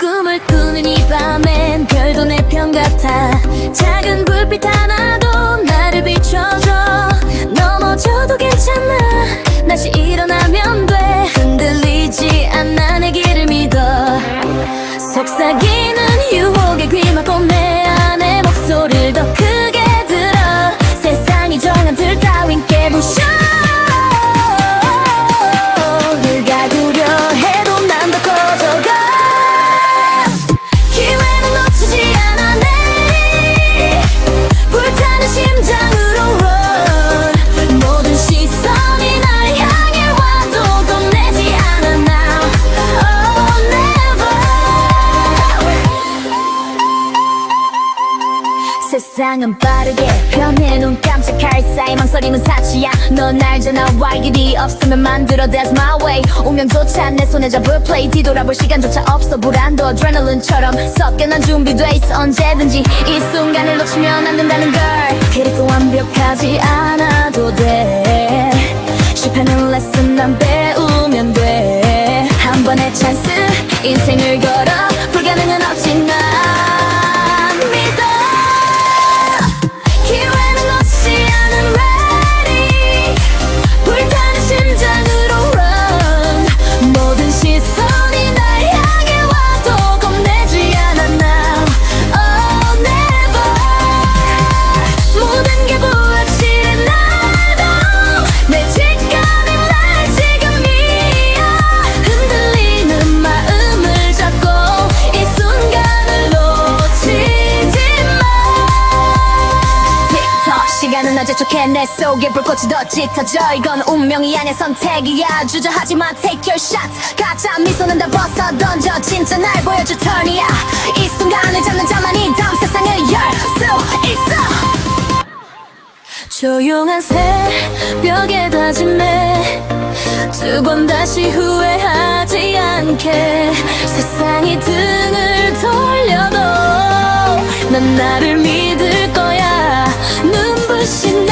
꿈을 꾸는 이 밤엔 별도 내 편 같아. 작은 불빛 하나 세상은 빠르게 변해 눈 깜짝할 사이 망설임은 사치야. 넌 알잖아 why 길이 없으면 만들어 that's my way. 운명조차 내 손에 잡을 play. 뒤돌아볼 시간조차 없어. 불안도 adrenaline처럼 섞여 난 준비돼 있어. 언제든지 이 순간을 놓치면 안 된다는 걸. 그리고 완벽하지 않아도 돼. 실패는 레슨 난 배우면 돼 한 번의 찬스 인생을 걸어. 불가능은 없지 난 시간은 어제 좋게 내 속에 불꽃이 더 짙어져. 이건 운명이 아닌 선택이야. 주저하지 마 take your shot 가짜 미소는 다 벗어 던져. 진짜 날 보여줄 턴이야. 이 순간을 잡는 자만이 다음 세상을 열수 있어. 조용한 새벽에 다짐해. 두 번 다시 후회하지 않게. 세상이 등을 돌려도 난 나를 믿 pushing